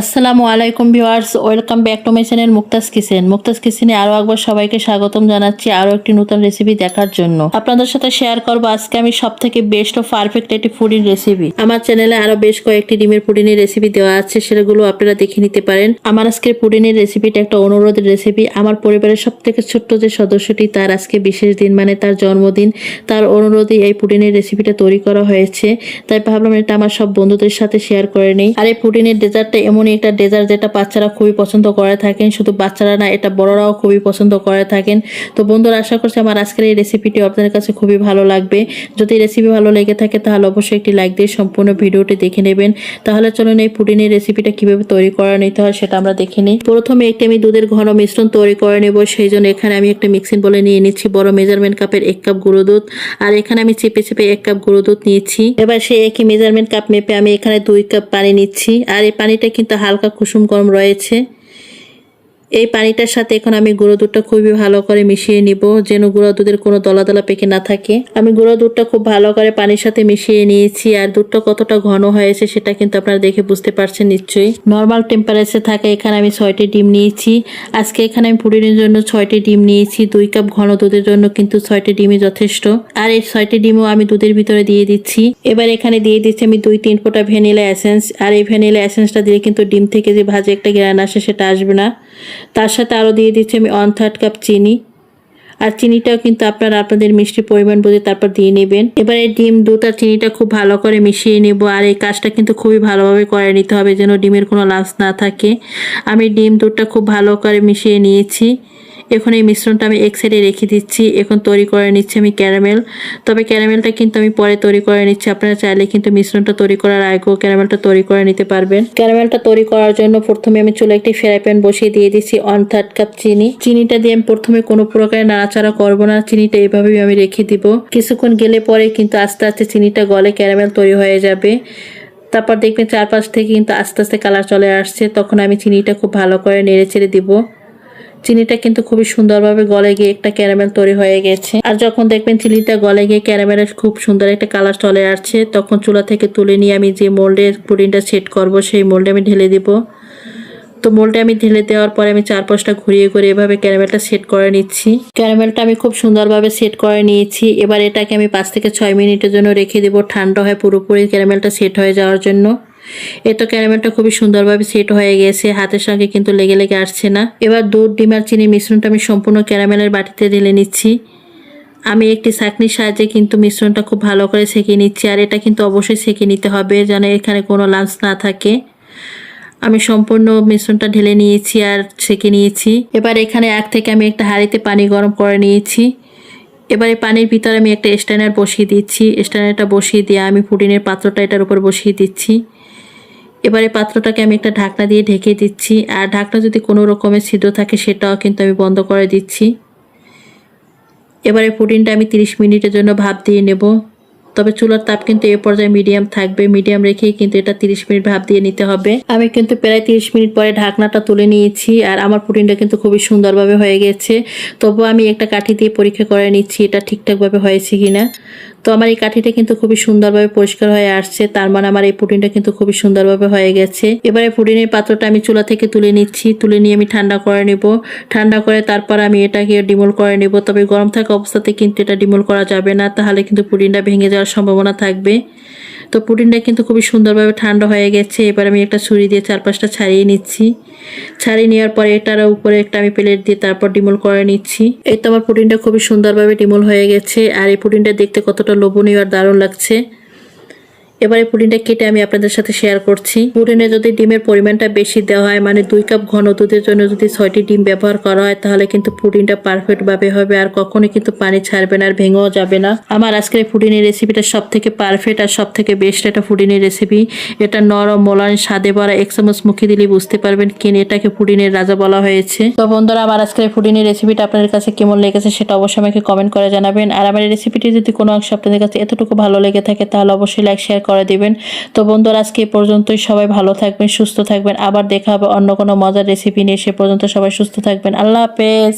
আসসালামু আলাইকুম viewers, welcome back to my channel Mukta's kitchen. Mukta's কিচেনে আরও একবার সবাইকে স্বাগতম জানাচ্ছি আরও একটি নতুন রেসিপি দেখার জন্য। আপনাদের সাথে শেয়ার করব আজকে আমি সব থেকে বেস্ট ও পারফেক্ট একটি ফুডিং রেসিপি আমার চ্যানেলে আরও বেশ কয়েকটি ডিমের পুডিনের রেসিপি দেওয়া আছে, সেগুলো আপনারা দেখে নিতে পারেন। আমার আজকের পুডিনের রেসিপিটা একটা অনুরোধের রেসিপি আমার পরিবারের সব থেকে ছোট্ট যে সদস্যটি, তার আজকে বিশেষ দিন মানে তার জন্মদিন। তার অনুরোধে এই পুডিনের রেসিপিটা তৈরি করা হয়েছে। তাই ভাবলাম এটা আমার সব বন্ধুদের সাথে শেয়ার করে নিই। আর এই পুডিনের ডেজার্টটা এমনই একটা ডেজার্ট যেটা বাচ্চারা খুবই পছন্দ করে থাকেন। শুধু বাচ্চারা না, এটা বড়রাও খুবই পছন্দ করে থাকেন। তো বন্ধুরা, আশা করছি আমার আজকের এই রেসিপিটি আপনাদের কাছে খুবই ভালো লাগবে। যদি রেসিপি ভালো লেগে থাকে, তাহলে অবশ্যই একটি লাইক দিয়ে সম্পূর্ণ ভিডিওটি দেখে নেবেন। তাহলে চলুন এই পুডিনের রেসিপিটা কীভাবে তৈরি করা নিতে হয় সেটা আমরা দেখে নিই। প্রথমে একটি আমি দুধের ঘন মিশ্রণ তৈরি করে নেব। সেই জন্য এখানে আমি একটা মিক্সিং বলে নিয়ে নিচ্ছি বড় মেজারমেন্ট কাপের এক কাপ গুঁড়ো দুধ। আর এখানে আমি চেপে চেপে এক কাপ গুঁড়ো দুধ নিয়েছি। এবার সেই একই মেজারমেন্ট কাপ মেপে আমি এখানে দুই কাপ পানি নিচ্ছি। আর এই পানিটা কিন্তু হালকা কুসুম গরম রয়েছে। এই পানিটার সাথে এখন আমি গুঁড়ো দুধটা খুবই ভালো করে মিশিয়ে নিব, যেন গুঁড়ো দুধের কোনো দলা দলা পেকে না থাকে। আমি গুঁড়ো দুধটা খুব ভালো করে পানির সাথে মিশিয়ে নিয়েছি, আর দুধটা কতটা ঘন হয়েছে সেটা কিন্তু আপনারা দেখে বুঝতে পারছেন নিশ্চয়ই। নর্মাল টেম্পারেচার থাকে এখানে আমি ছয়টি ডিম নিয়েছি। আজকে এখানে আমি পুডিনের জন্য ছয়টি ডিম নিয়েছি, দুই কাপ ঘন দুধের জন্য কিন্তু ছয়টি ডিমই যথেষ্ট। আর এই ছয়টি ডিমও আমি দুধের ভিতরে দিয়ে দিচ্ছি। এবার এখানে দিয়ে দিচ্ছি আমি দুই তিন ফোঁটা ভ্যানিলা এসেন্স। আর এই ভ্যানিলা এসেন্সটা দিলে কিন্তু ডিম থেকে যে ভাজে একটা গ্রান আসে সেটা আসবে না। তার সাথে আরও দিয়ে দিচ্ছি আমি ওয়ান থার্ড কাপ চিনি। আর চিনিটাও কিন্তু আপনারা আপনাদের মিষ্টির পরিমাণ বুঝে তারপর দিয়ে নেবেন। এবার এই ডিম দুধ আর চিনিটা খুব ভালো করে মিশিয়ে নেব। আর এই কাজটা কিন্তু খুবই ভালোভাবে করে নিতে হবে যেন ডিমের কোনো লাঞ্চ না থাকে। আমি ডিম দুধটা খুব ভালো করে মিশিয়ে নিয়েছি। এখন এই মিশ্রণটা আমি এক সাইডে রেখে দিচ্ছি। এখন তৈরি করে নিচ্ছি আমি ক্যারামেল তবে ক্যারামেলটা কিন্তু আমি পরে তৈরি করে নিচ্ছি। আপনারা চাইলে কিন্তু মিশ্রণটা তৈরি করার আগেও ক্যারামেলটা তৈরি করে নিতে পারবেন। ক্যারামেলটা তৈরি করার জন্য প্রথমে আমি চুলে একটি ফ্রাই প্যান বসিয়ে দিয়ে দিচ্ছি ওয়ান থার্ড কাপ চিনি। চিনিটা দিয়ে আমি প্রথমে কোনো প্রকারে নাড়াচাড়া করব না। চিনিটা এইভাবেই আমি রেখে দিব। কিছুক্ষণ গেলে পরে কিন্তু আস্তে আস্তে চিনিটা গলে ক্যারামেল তৈরি হয়ে যাবে। তারপর দেখবেন চারপাশ থেকে কিন্তু আস্তে আস্তে কালার চলে আসছে। তখন আমি চিনিটা খুব ভালো করে নেড়ে চেড়ে দিব। চিনিটা কিন্তু খুবই সুন্দরভাবে গলে গিয়ে একটা ক্যারামেল তৈরি হয়ে গেছে। আর যখন দেখবেন চিনিটা গলে গিয়ে ক্যারামেলের খুব সুন্দর একটা কালার চলে আসছে, তখন চুলা থেকে তুলে নিয়ে আমি যে মোল্ডে পুডিংটা সেট করব, সেই মোল্ডে আমি ঢেলে দিব। তো মোল্ডে আমি ঢেলে দেওয়ার পরে আমি চার পাঁচটা ঘুরিয়ে ঘুরিয়ে এভাবে ক্যারামেলটা সেট করে নিচ্ছি। ক্যারামেলটা আমি খুব সুন্দরভাবে সেট করে নিয়েছি। এবার এটাকে আমি পাঁচ থেকে ছয় মিনিটের জন্য রেখে দেবো ঠান্ডা হয় পুরোপুরি ক্যারামেলটা সেট হয়ে যাওয়ার জন্য। এ তো ক্যারামেলটা খুবই সুন্দরভাবে সেট হয়ে গেছে, হাতের সঙ্গে কিন্তু লেগে লেগে আসছে না। এবার দুধ, ডিম আর চিনির মিশ্রণটা আমি সম্পূর্ণ ক্যারামেলের বাটিতে ঢেলে নিচ্ছি। আমি একটি ছাঁকনির সাহায্যে কিন্তু মিশ্রণটা খুব ভালো করে সেঁকে নিচ্ছি, আর এটা কিন্তু অবশ্যই সেঁকে নিতে হবে যেন এখানে কোনো লাঞ্চ না থাকে। আমি সম্পূর্ণ মিশ্রণটা ঢেলে নিয়েছি আর সেঁকে নিয়েছি। এবার এখানে এক থেকে আমি একটা হাঁড়িতে পানি গরম করে নিয়েছি। এবারে পানির ভিতরে আমি একটা স্ট্যান্ডার বসিয়ে দিচ্ছি। স্ট্যান্ডারটা বসিয়ে দিয়ে আমি পুডিনের পাত্রটা এটার উপর বসিয়ে দিচ্ছি। এবারে পাত্রটাকে আমি একটা ঢাকনা দিয়ে ঢেকে দিচ্ছি, আর ঢাকনা যদি কোনো রকমের ছিদ্র থাকে সেটাও কিন্তু আমি বন্ধ করে দিচ্ছি। এবারে পুডিনটা আমি 30 মিনিটের জন্য ভাপ দিয়ে নেব। তবে চুলার তাপ কিন্তু এ পর্যায়ে মিডিয়াম থাকবে। মিডিয়াম রেখেই কিন্তু এটা 30 মিনিট ভাপ দিয়ে নিতে হবে। আমি কিন্তু প্রায় 30 মিনিট পরে ঢাকনাটা তুলে নিয়েছি আর আমার পুডিনটা কিন্তু খুবই সুন্দরভাবে হয়ে গেছে। তবু আমি একটা কাঠি দিয়ে পরীক্ষা করে নিচ্ছি এটা ঠিকঠাকভাবে হয়েছে কিনা। তো আমার এই কাঠিটা কিন্তু খুবই সুন্দরভাবে পরিষ্কার হয়ে আসছে। তার মানে আমার এই পুডিনটা কিন্তু খুবই সুন্দরভাবে হয়ে গেছে। এবারে পুডিনের পাত্রটা আমি চুলা থেকে তুলে নিচ্ছি। তুলে নিয়ে আমি ঠান্ডা করে নেব। ঠান্ডা করে তারপর আমি এটাকে ডিমোল করে নেব। তবে গরম থাকা অবস্থাতে কিন্তু এটা ডিমোল করা যাবে না। তাহলে কিন্তু পুডিনটা ভেঙে যাওয়ার সম্ভাবনা থাকবে। তো পুটিনটা কিন্তু খুবই সুন্দরভাবে ঠান্ডা হয়ে গেছে। এবার আমি একটা ছুরি দিয়ে চারপাশটা ছাড়িয়ে নিচ্ছি। ছাড়িয়ে নেওয়ার পরে এটার উপরে একটা আমি প্লেট দিয়ে তারপর ডিমোল করে নিচ্ছি। এই তো আমার পুটিনটা খুবই সুন্দরভাবে ডিমল হয়ে গেছে। আর এই পুটিনটা দেখতে কতটা লোভনীয় আর দারুণ লাগছে। এবারে পুডিনটা কেটে আমি আপনাদের সাথে শেয়ার করছি। পুডিনে যদি ডিমের পরিমাণটা বেশি দেওয়া হয় মানে দুই কাপ ঘন দুধের জন্য যদি ছয়টি ডিম ব্যবহার করা হয়, তাহলে কিন্তু পুডিনটা পারফেক্ট ভাবে হবে আর কখনোই কিন্তু পানি ছাড়বে না আর ভেঙেও যাবে না। আমার আজকের পুডিনের রেসিপিটা সব থেকে পারফেক্ট আর সব থেকে বেস্ট একটা পুডিনের রেসিপি এটা নরম মোলান স্বাদে ভরা, এক চামচ মুখে দিলেই বুঝতে পারবেন কেন এটাকে পুডিনের রাজা বলা হয়েছে। তো বন্ধুরা, আমার আজকের পুডিনের রেসিপিটা আপনাদের কাছে কেমন লেগেছে সেটা অবশ্যই আমাকে কমেন্ট করে জানাবেন। আর আমার এই রেসিপিটি যদি কোনো অংশ আপনাদের কাছে এতটুকু ভালো লেগে থাকে, তাহলে অবশ্যই লাইক শেয়ার করে দিবেন। তো বন্ধুরা, আজকে পর্যন্তই। সবাই ভালো থাকবেন, সুস্থ থাকবেন। আবার দেখা হবে অন্য কোনো মজার রেসিপি নিয়ে। সে পর্যন্ত সবাই সুস্থ থাকবেন। আল্লাহ হাফেজ।